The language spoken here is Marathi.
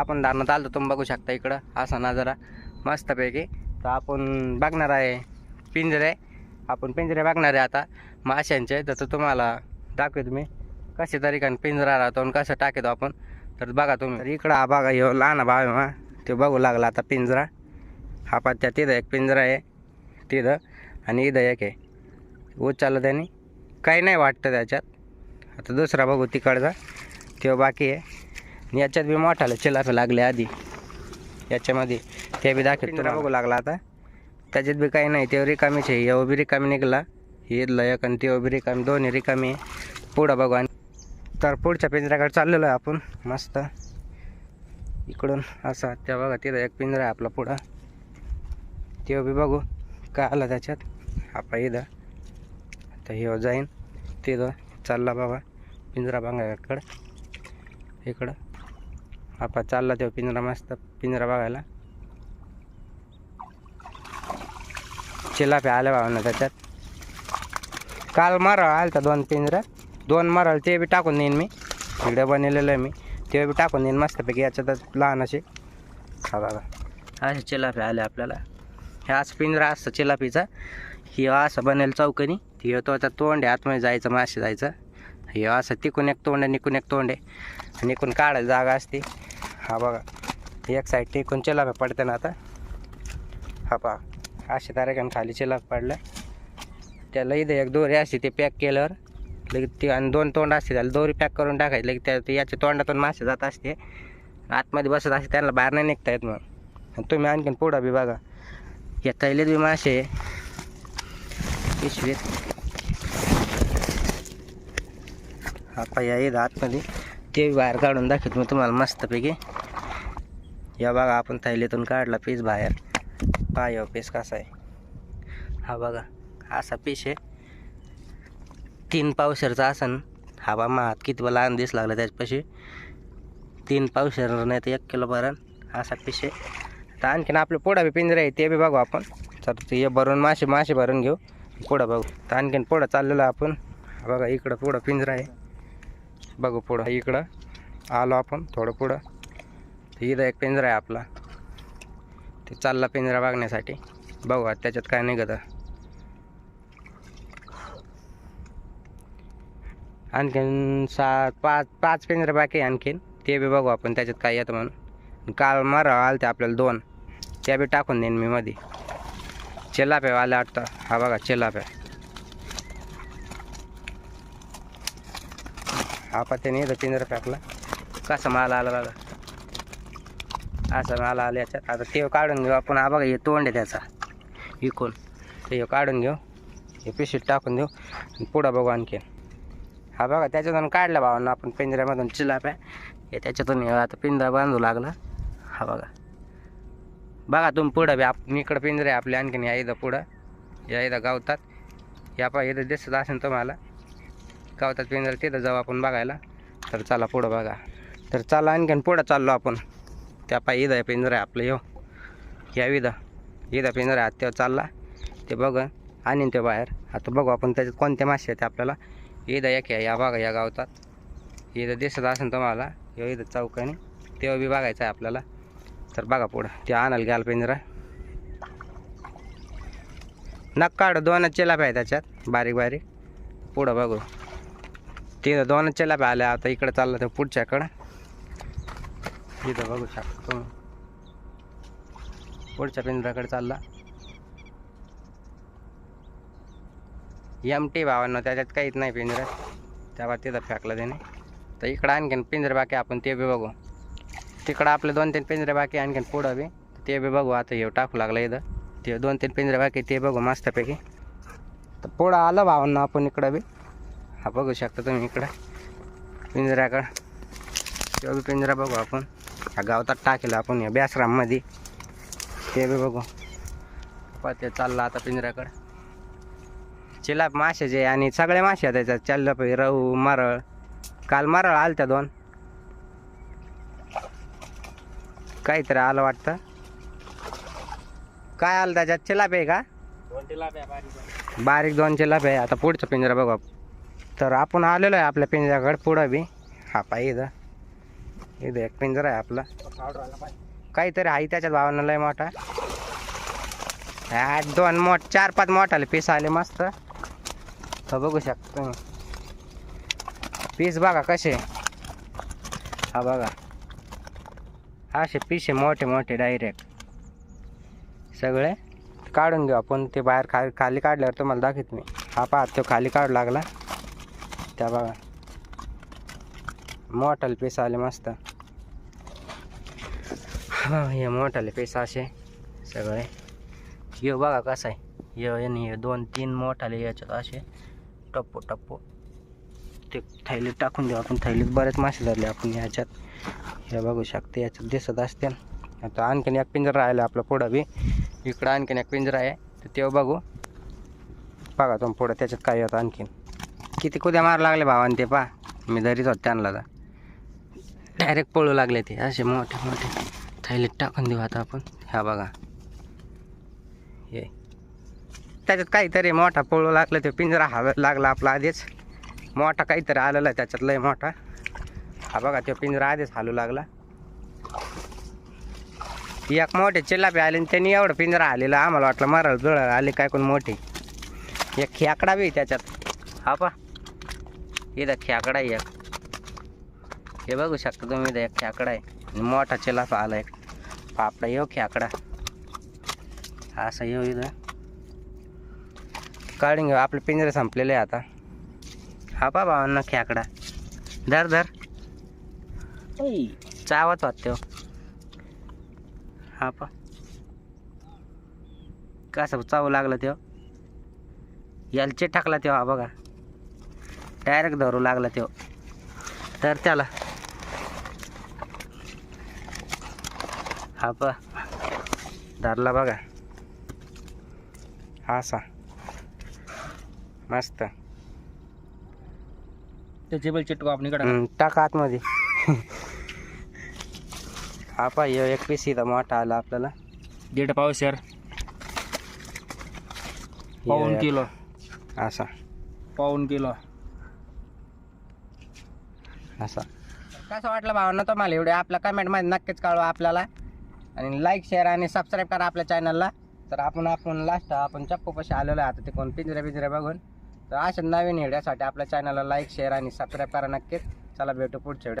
आपण दारणात आलो तुम्ही बघू शकता इकडं. असा नजारा मस्तपैकी. तर आपण बघणार आहे पिंजरे. आपण पिंजरे बघणार आहे आता माशांचे. तर तुम्हाला दाखवे तुम्ही कसे तरीकाने पिंजरा राहतो आणि कसं टाकतो आपण. तर बघा तुम्ही. तर इकडं हा बघा येऊ लहान भाव आहे मग ते बघू लागला आता पिंजरा. हा पात्या तिथं एक पिंजरा आहे. तिथं. आणि इथं एक आहे. उचललं त्याने. काही नाही वाटतं त्याच्यात. आता दुसरा बघू तिकडचा. तो बाकी आहे. याच्यात बी मोठाले चिलापे लागले आधी. याच्यामध्ये ते बी दाखवत तुला बघू लागला आता. त्याच्यात बी काही नाही ते रिकामीच आहे. येऊ बी रिकामी निघाला. ईदला एक आणि ते बी रिकामी दोन्ही रिकामी पुढं बघू आणि तर पुढच्या पिंजऱ्याकडे चाललेलो आहे आपण. मस्त. इकडून असा त्या बघा तिथं एक पिंजरा आहे आपला पुढं. ते बी बघू काय आलं त्याच्यात. आपा इथं. तर हे जाईन. तिथं. चालला बाबा. पिंजरा बघायकडं इकडं. आपा चालला तेव्हा पिंजरा मस्त पिंजरा बघायला. चिलापे आल्या भावना त्याच्यात. काल मारळ आलता दोन पिंजरा. दोन मारळ ते बी टाकून देईन मी. इकडे बनवलेलं आहे मी. ते बी टाकून देईन मस्तपैकी याच्यातच लहान असे हा बघा असे चिलाफे आले आपल्याला. हे असं पिंजरा असतं चिलापीचा. हे असं बनेल चौकनी. हे तो आता तोंड आहे आतमध्ये जायचं मासे जायचं. हे असं तिकून एक तोंड आहे निकून एक तोंड. आहे आणि काढायला जागा असते. हा बघा. एक साईड टिकून लाभ पडते ना आता? हा पहा. अशा तारेकान खाली लाभ पडलं. त्याला इथं एक दोरी असते ते पॅक केल्यावर लगेच ती आणि दोन तोंड असते त्याला दोरी पॅक करून टाकायची. लगेच त्या याच्या तोंडातून मासे जात असते. आतमध्ये बसत असते त्यांना बाहेर नाही निघता येत मग आणि तुम्ही आणखीन पुढं बी बघा. या तैलीत बी मासे पिशवीत. हा या येत आतमध्ये. ते बाहेर काढून दाखवतो मी तुम्हाला मस्तपैकी. या बघा आपण थैलीतून काढला पीस बाहेर. पाय हो, पीस कसा आहे? हा बघा असा पीस आहे. तीन पावशेरचा आसन. हा बा महात किती लहान दिस लागला त्याच्यापाशी. तीन पावशेर नाही तर एक किलो पर्यंत असा पीस आहे. तर आणखीन आपले पोडा बी पिंजरे आहे ते बी बघू आपण. तर ते भरून मासे मासे भरून घेऊ. पुढं बघू. तर आणखीन पुढं चाललेलं आपण. बघा इकडं पुढं पिंजरा आहे. बघू पुढं इकडं. आलो आपण थोडं पुढं. इथं एक पिंजरा आहे आपला. ते चालला पिंजरा बघण्यासाठी. बघू आता त्याच्यात काय निघतं. आणखीन सात पाच पाच पिंजरे बाकी आहे आणखीन. ते बी बघू आपण त्याच्यात काय येतं म्हणून. काल मारा आलते आपल्याला दोन. त्या बी टाकून देईन मी मध्ये चिलाप्या आल्या वाटतं. हा बघा चिलाप्या. हा पत्त्याने इथं पिंजरा टाकला. कसा माल आला बघा असं आला आलं याच्यात. आता ते काढून घेऊ आपण. हा बघा हे तोंड आहे त्याचा. विकून. ते काढून घेऊ. हे पिशीत टाकून देऊ. आणि पुढं बघू आणखीन हा बघा त्याच्यातून काढला भावांना आपण पिंजऱ्यामधून चिलाप्या. हे त्याच्यातून आता पिंजरा बांधू लागला. हा बघा. बघा तुम्ही पुढं बी आप इकडं पिंजरे आपले आणखीन या इथं पुढं. या इथं गावतात. या पा इथं दिसत असेल तुम्हाला. गावतात पिंजरे तिथं जाऊ आपण बघायला. तर चला पुढं बघा. तर चला आणखीन पुढं चाललो आपण. त्या पाय इथं पिंजरा आहे आपलं यो. या इथं पिंजरा आहे तेव्हा चालला. ते बघ आणीन ते बाहेर. आता बघू आपण त्याच्यात कोणते मासे आहेत आपल्याला. येदा या आहे या बघा या गावतात येदा दिसत असेल तुम्हाला यो येदा चौकाने. तेव्हा बी बघायचं आहे आपल्याला. तर बघा पुढं ते आणायला घ्याल पिंजरा. नक काढ दोनच चिलाप्या आहे त्याच्यात बारीक बारीक. पुढं बघू. तिथं दोनच चेलाप आल्या आता इकडं चाललं तर पुढच्याकडं. इथं बघू शकता. तुम्ही पुढच्या पिंजऱ्याकडे चालला. एम टी भावांना त्याच्यात काहीच नाही पिंजरा. तेव्हा तिथं फेकलं त्याने. तर इकडं आणखीन पिंजरे बाकी आपण ते बी बघू. तिकडं आपले दोन तीन पिंजरे बाकी आणखीन पुढं बी. ते बी बघू आता हे टाकू लागलं इथं. ते दोन तीन पिंजरे बाकी ते बघू मस्तपैकी. तर पुढं आलं भावांना आपण इकडं बी. हा बघू शकता तुम्ही इकडं. पिंजऱ्याकडं. तेव्हा बी पिंजरा बघू आपण. ह्या गावतात टाकेलं आपण या बॅसराममध्ये ते बी बघू. पा ते चाललं आता पिंजऱ्याकडं. चिलाप मासे जे आणि सगळे मासे आहेत त्याच्यात चाललं रहू मारळ. काल मारळ आलं त्या दोन. काहीतरी आलं वाटतं. काय आलं त्याच्यात? चिलाप आहे का? बारीक दोन. चिलाप आहे आता पुढचं पिंजरा बघू. तर आपण आलेलो आहे आपल्या पिंजऱ्याकडे पुढं बी. हा पाय इथं एक पिंजरा आहे आपला. काहीतरी आहे त्याच्यात भावानं लय मोठा. हा, दोन मोठ चार पाच मोठाले पीस आले मस्त. तर बघू शकता पीस बघा कसे. हा बघा. असे पीस आहे मोठे मोठे डायरेक्ट सगळे. काढून घेऊ आपण ते बाहेर खा खाली काढल्यावर तुम्हाला दाखवत मी. हा पहा तो खाली काढू लागला. त्या बघा. मोठाले पीस आले मस्त. हा, हे मोठाले पीस असे सगळे. ये बघा कसं आहे. ये आणि हे दोन तीन मोठाले याच्यात असे. टप्पो टप्पो. ते थैलीत टाकून देऊ आपण. थैलीत बरेच मासे धरले आपण याच्यात. हे बघू शकते याच्यात दिसत असते. आता आणखीन एक पिंजरा राहिला आपला पुढं बी. इकडं आणखीन एक पिंजरा आहे. तर तेव्हा बघू. बघा तुम्ही पुढं त्याच्यात काय होतं आणखीन. किती कुद्या मार लागले भावाने ते पा मी धरीत होत त्यांना तर. डायरेक्ट पळू लागले ते. असे मोठे मोठे. थैलीत टाकून देऊ आता आपण. ह्या बघा. हे. त्याच्यात काहीतरी मोठा पळू लागलं ते पिंजरा हा लागला आपला आधीच. मोठा काहीतरी आलेला आहे त्याच्यात लय मोठा. हा बघा तो पिंजरा आधीच हालू लागला. एक मोठे चिल्लापे आले आणि त्यांनी एवढं पिंजरा आलेला आम्हाला वाटलं मरळ जुळळ आले काय कोण मोठे. एक खेकडा बी त्याच्यात. हा पा इथं खेकडा आहे एक. हे बघू शकता तुम्ही इथं एक खेकडा आहे. मोठा चिलापा आला एक. खेकडा असं येऊ इथं. काढून घेऊ आपले पिंजरे संपलेले आहे आता. हा पा भावांना खेकडा धर धर. चावत वाटतो हा. पा कसं चावू लागला त्यो याला चिटकला त्यो हा बघा. डायरेक्ट धरू लागला त्यो तर त्याला हा पा धरला बघा. हा असा. मस्त. त्याचे बैल चिटको आपण इकडं. टाका आतमध्ये. हा पा एक पीस इथं मोठा आला आपल्याला. दीड पावशेर पाऊन ह्यो किलो. असा. पाऊन किलो. असा. कसं वाटलं भावांना तुम्हाला? एवढे आपल्या कमेंटमध्ये नक्कीच कळवा आपल्याला. आणि लाईक शेअर आणि सबस्क्राईब करा आपल्या चॅनलला तर आपण आपण लास्ट आपण चप्पूपाशी आलेलो आहे आता ते कोण पिंजरे पिंजऱ्या बघून. तर अशा नवीन व्हिडिओसाठी आपल्या चॅनलला लाईक शेअर आणि सबस्क्राईब करा नक्कीच. चला भेटू पुढच्या